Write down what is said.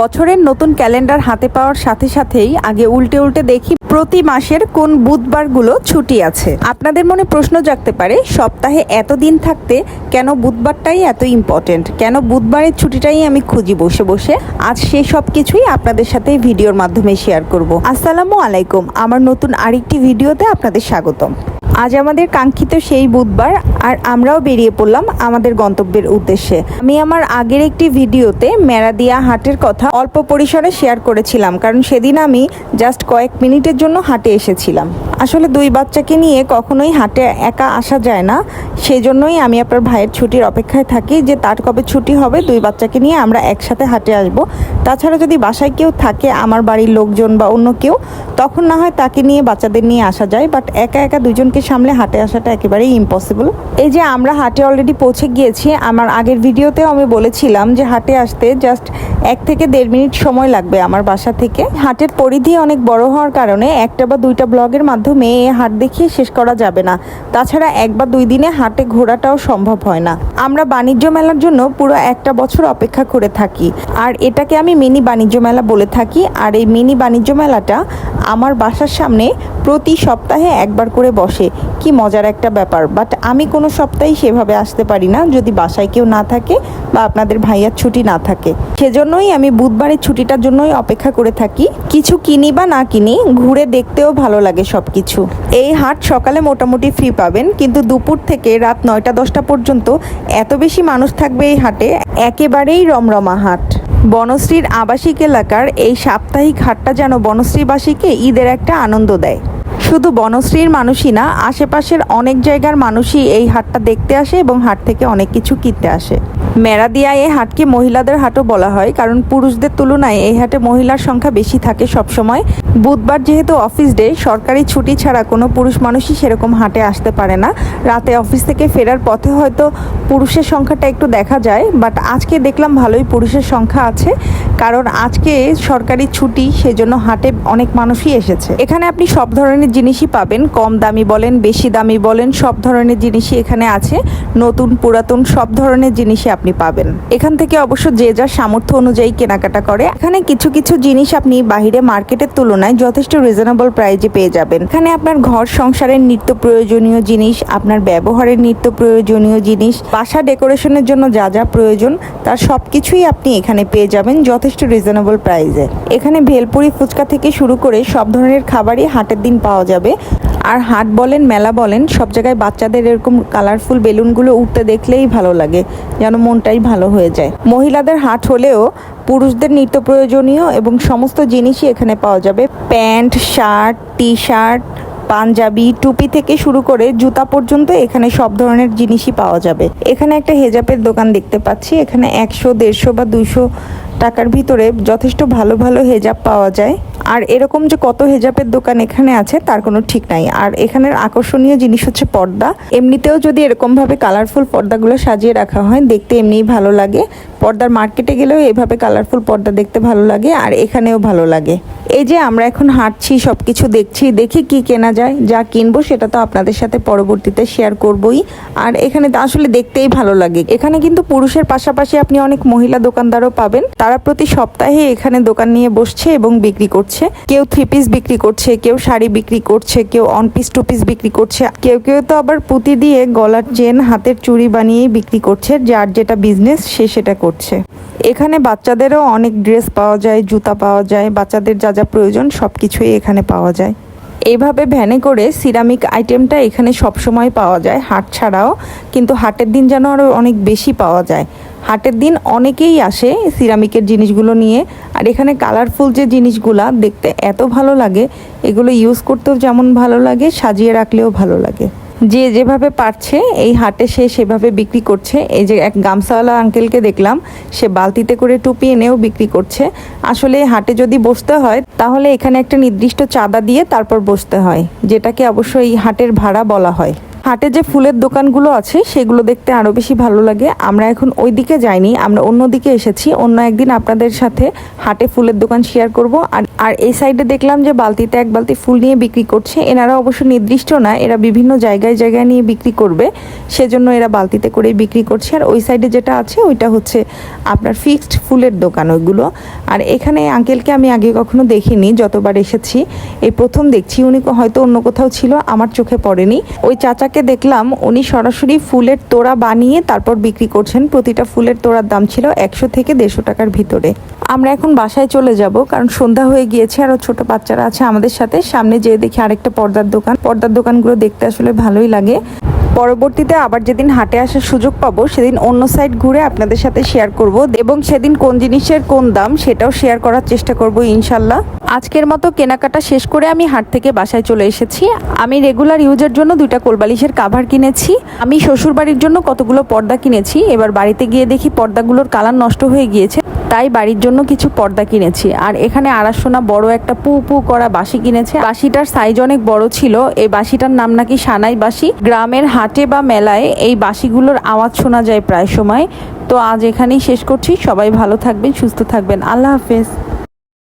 বছরের নতুন ক্যালেন্ডার হাতে পাওয়ার সাথে সাথেই আগে উল্টে উল্টে দেখি প্রতি মাসের কোন বুধবারগুলো ছুটি আছে। আপনাদের মনে প্রশ্ন জাগতে পারে, সপ্তাহে এত দিন থাকতে কেন বুধবারটাই এত ইম্পর্টেন্ট কেন বুধবারের ছুটিটাই আমি খুঁজি বসে বসে? আজ সেই সব কিছুই আপনাদের সাথে ভিডিওর মাধ্যমে শেয়ার করব। আসসালামু আলাইকুম, আমার নতুন আরেকটি ভিডিওতে আপনাদের স্বাগতম। আজ আমাদের কাঙ্ক্ষিত সেই বুধবার আর আমরাও বেরিয়ে পড়লাম আমাদের গন্তব্যের উদ্দেশ্যে। আমি আমার আগের একটি ভিডিওতে মেরাদিয়া হাটের কথা অল্প পরিসরে শেয়ার করেছিলাম, কারণ সেদিন আমি জাস্ট কয়েক মিনিটের জন্য হাটে এসেছিলাম। আসলে দুই বাচ্চাকে নিয়ে কখনোই হাটে একা আসা যায় না। সেই জন্যই আমি আপনার ভাইয়ের ছুটির অপেক্ষায় থাকি যে তার কবে ছুটি হবে, দুই বাচ্চাকে নিয়ে আমরা একসাথে হাটে আসব। তাছাড়া যদি বাসায় কেউ থাকে, আমার বাড়ির লোকজন বা অন্য কেউ, তখন না হয় তাকে নিয়ে বাচ্চাদের নিয়ে আসা যায়। বাট একা একা দুজনকে সামলে হাটে আসাটা একেবারেই ইম্পসিবল এই যে আমরা হাটে অলরেডি পৌঁছে গিয়েছি, আমার আগের ভিডিওতেও আমি বলেছিলাম যে হাটে আসতে জাস্ট এক থেকে দেড় মিনিট সময় লাগবে আমার বাসা থেকে। হাটের পরিধি অনেক বড় হওয়ার কারণে একটা বা দুইটা ব্লগের মাধ্যমে এই হাট দেখিয়ে শেষ করা যাবে না। তাছাড়া এক বা দুই দিনে হাটে ঘোরাটাও সম্ভব হয় না। আমরা বাণিজ্য মেলার জন্য পুরো একটা বছর অপেক্ষা করে থাকি। আর এটাকে আমি মিনি বাণিজ্য মেলা বলে থাকি। আর এই মিনি বাণিজ্য মেলাটা আমার বাসার সামনে প্রতি সপ্তাহে একবার করে বসে। কি মজার একটা ব্যাপার। বাট আমি কোনো সপ্তাহে সেভাবে আসতে পারি না। যদি বাসায় কেউ না থাকে বা আপনাদের ভাইয়ার ছুটি না থাকে। সেজন্যই আমি বুধবারের ছুটিটার জন্যই অপেক্ষা করে থাকি। কিছু কিনি বা না কিনি, ঘুরে দেখতেও ভালো লাগে সব কিছু এই হাট সকালে মোটামুটি ফ্রি পাবেন, কিন্তু দুপুর থেকে রাত নয়টা দশটা পর্যন্ত এত বেশি মানুষ থাকবে এই হাটে, একেবারেই রমরমা হাট। বনশ্রীর আবাসিক এলাকার এই সাপ্তাহিক হাটটা যেন বনশ্রীবাসীকে ঈদের একটা আনন্দ দেয়। শুধু বনশ্রীর মানুষই না, আশেপাশের অনেক জায়গার মানুষই এই হাটটা দেখতে আসে এবং হাট থেকে অনেক কিছু কিনতে আসে। মেরাদিয়া এই হাটকে মহিলাদের হাটও বলা হয়, কারণ পুরুষদের তুলনায় এই হাটে মহিলার সংখ্যা বেশি থাকে সবসময়। বুধবার যেহেতু অফিস ডে, সরকারি ছুটি ছাড়া কোনো পুরুষ মানুষই সেরকম হাটে আসতে পারে না। রাতে অফিস থেকে ফেরার পথে হয়তো পুরুষের সংখ্যাটা একটু দেখা যায়, বাট আজকে দেখলাম ভালোই পুরুষের সংখ্যা আছে। কারণ আজকে সরকারি ছুটি, সেজন্য হাটে অনেক মানুষই এসেছে। এখানে আপনি সব ধরনের জিনিসই পাবেন। কম দামি বলেন, বেশি দামি বলেন, সব ধরনের জিনিসই এখানে আছে। নতুন, পুরাতন, সব ধরনের জিনিসই আপনি পাবেন। এখান থেকে অবশ্য যে যার সামর্থ্য অনুযায়ী কেনাকাটা করে। এখানে কিছু কিছু জিনিস আপনি বাহিরে মার্কেটের তুলনায় যথেষ্ট রিজনেবল প্রাইজে পেয়ে যাবেন। এখানে আপনার ঘর, সংসারের নিত্য প্রয়োজনীয় জিনিস, আপনার ব্যবহারের নিত্য প্রয়োজনীয় জিনিস, বাসা ডেকোরেশনের জন্য যা যা প্রয়োজন, তার সব কিছুই আপনি এখানে পেয়ে যাবেন। যথেষ্ট রিজনেবল প্রাইসে এখানে ভেলপুরি ফুচকা থেকে শুরু করে সব ধরনের খাবারই হাটের দিন পাওয়া যাবে। আর হাট বলেন, মেলা বলেন, সব জায়গায় বাচ্চাদের এরকম কালারফুল বেলুনগুলো উঠতে দেখলেই ভালো লাগে, যেন মনটাই ভালো হয়ে যায়। মহিলাদের হাট হলেও পুরুষদের নিত্য প্রয়োজনীয় এবং সমস্ত জিনিসই এখানে পাওয়া যাবে। Pant, shirt T shirt panjabi, টুপি থেকে শুরু করে জুতা পর্যন্ত এখানে সব ধরনের জিনিসই পাওয়া যাবে। এখানে একটা হেজাবের দোকান দেখতে পাচ্ছি। এখানে একশো, দেড়শো বা দুইশো টাকার ভিতরে যথেষ্ট ভালো ভালো হেজাব পাওয়া যায়। আর এরকম যে কত হেজাবের দোকান এখানে আছে, তার কোনো ঠিক নাই। আর এখানের আকর্ষণীয় জিনিস হচ্ছে পর্দা। এমনিতেও যদি এরকমভাবে কালারফুল পর্দাগুলো সাজিয়ে রাখা হয়, দেখতে এমনিই ভালো লাগে। পর্দার মার্কেটে গেলেও এভাবে কালারফুল পর্দা দেখতে ভালো লাগে আর এখানেও ভালো লাগে। এই যে আমরা এখন হাঁটছি সব কিছু দেখছি, দেখি কি কেনা যায়, যা কিনবো সেটা তো আপনাদের সাথে পরবর্তীতে শেয়ার করবই। আর এখানে আসলে দেখতেই ভালো লাগে। এখানে কিন্তু পুরুষের পাশাপাশি আপনি অনেক মহিলা দোকানদারও পাবেন। তারা প্রতি সপ্তাহে এখানে দোকান নিয়ে বসছে এবং বিক্রি করছে। কেউ থ্রি পিস বিক্রি করছে, কেউ শাড়ি বিক্রি করছে, কেউ অন পিস টু পিস বিক্রি করছে। কেউ কেউ তো আবার পুঁতি দিয়ে গলার চেন হাতের চুড়ি বানিয়েই বিক্রি করছে, যার যেটা বিজনেস সে সেটা করছে। এখানে বাচ্চাদেরও অনেক ড্রেস পাওয়া যায়, জুতা পাওয়া যায়, বাচ্চাদের যা যা প্রয়োজন সব কিছুই এখানে পাওয়া যায়। এইভাবে ভ্যানে করে সিরামিক আইটেমটা এখানে সবসময় পাওয়া যায়, হাট ছাড়াও। কিন্তু হাটের দিন যেন আরও অনেক বেশি পাওয়া যায়। হাটের দিন অনেকেই আসে সিরামিকের জিনিসগুলো নিয়ে। আর এখানে কালারফুল যে জিনিসগুলা দেখতে এত ভালো লাগে, এগুলো ইউজ করতেও যেমন ভালো লাগে, সাজিয়ে রাখলেও ভালো লাগে। যে যেভাবে পারছে, এই হাটে সে সেভাবে বিক্রি করছে। এই যে এক গামসাওয়ালা আঙ্কেলকে দেখলাম, সে বালতিতে করে টুপি এনেও বিক্রি করছে। আসলে হাটে যদি বসতে হয়, তাহলে এখানে একটা নির্দিষ্ট চাঁদা দিয়ে তারপর বসতে হয়, যেটাকে অবশ্যই হাটের ভাড়া বলা হয়। হাটে যে ফুলের দোকানগুলো আছে, সেগুলো দেখতে আরও বেশি ভালো লাগে। আমরা এখন ওই দিকে যাইনি, আমরা অন্য দিকে এসেছি। অন্য একদিন আপনাদের সাথে হাটে ফুলের দোকান শেয়ার করব। আর আর এই সাইডে দেখলাম যে বালতিতে এক বালতি ফুল নিয়ে বিক্রি করছে। এনারা অবশ্য নির্দিষ্ট না, এরা বিভিন্ন জায়গায় জায়গায় নিয়ে বিক্রি করবে। সেজন্য এরা বালতিতে করেই বিক্রি করছে। আর ওই সাইডে যেটা আছে, ওইটা হচ্ছে আপনার ফিক্সড ফুলের দোকান ওইগুলো। আর এখানে আঙ্কেলকে আমি আগে কখনো দেখিনি, যতবার এসেছি। এই প্রথম দেখছি, উনি হয়তো অন্য কোথাও ছিল, আমার চোখে পড়েনি। ওই চাচাকে দেখলাম উনি সরাসরি ফুলের তোড়া বানিয়ে তারপর বিক্রি করছেন। প্রতিটা ফুলের তোড়ার দাম ছিল একশো থেকে দেড়শো টাকার ভিতরে। আমরা এখন বাসায় চলে যাব কারণ সন্ধ্যা হয়ে গিয়েছে আরও ছোট বাচ্চারা আছে আমাদের সাথে। সামনে যেয়ে দেখি আরেকটা পর্দার দোকান। পর্দার দোকানগুলো দেখতে আসলে ভালোই লাগে। পরবর্তীতে আবার যেদিন হাটে আসার সুযোগ পাবো, সেদিন অন্য সাইড ঘুরে আপনাদের সাথে শেয়ার করব এবং সেদিন কোন জিনিসের কোন দাম সেটাও শেয়ার করার চেষ্টা করব ইনশাল্লাহ। আজকের মতো কেনাকাটা শেষ করে আমি হাট থেকে বাসায় চলে এসেছি। আমি রেগুলার ইউজের জন্য দুইটা কোলবালিশের কাভার কিনেছি। আমি শ্বশুর বাড়ির জন্য কতগুলো পর্দা কিনেছি। এবার বাড়িতে গিয়ে দেখি পর্দাগুলোর কালার নষ্ট হয়ে গিয়েছে। তাই বাড়ির জন্য কিছু পর্দা কিনেছি। আর এখানে আড়াশোনা বড় একটা পু পু করা বাসি কিনেছে। বাসিটার সাইজ অনেক বড় ছিল। এই বাঁশিটার নাম নাকি সানাই বাঁশি। গ্রামের হাটে বা মেলায় এই বাঁশিগুলোর আওয়াজ শোনা যায় প্রায় সময়। তো আজ এখানেই শেষ করছি। সবাই ভালো থাকবেন, সুস্থ থাকবেন। আল্লাহ হাফেজ।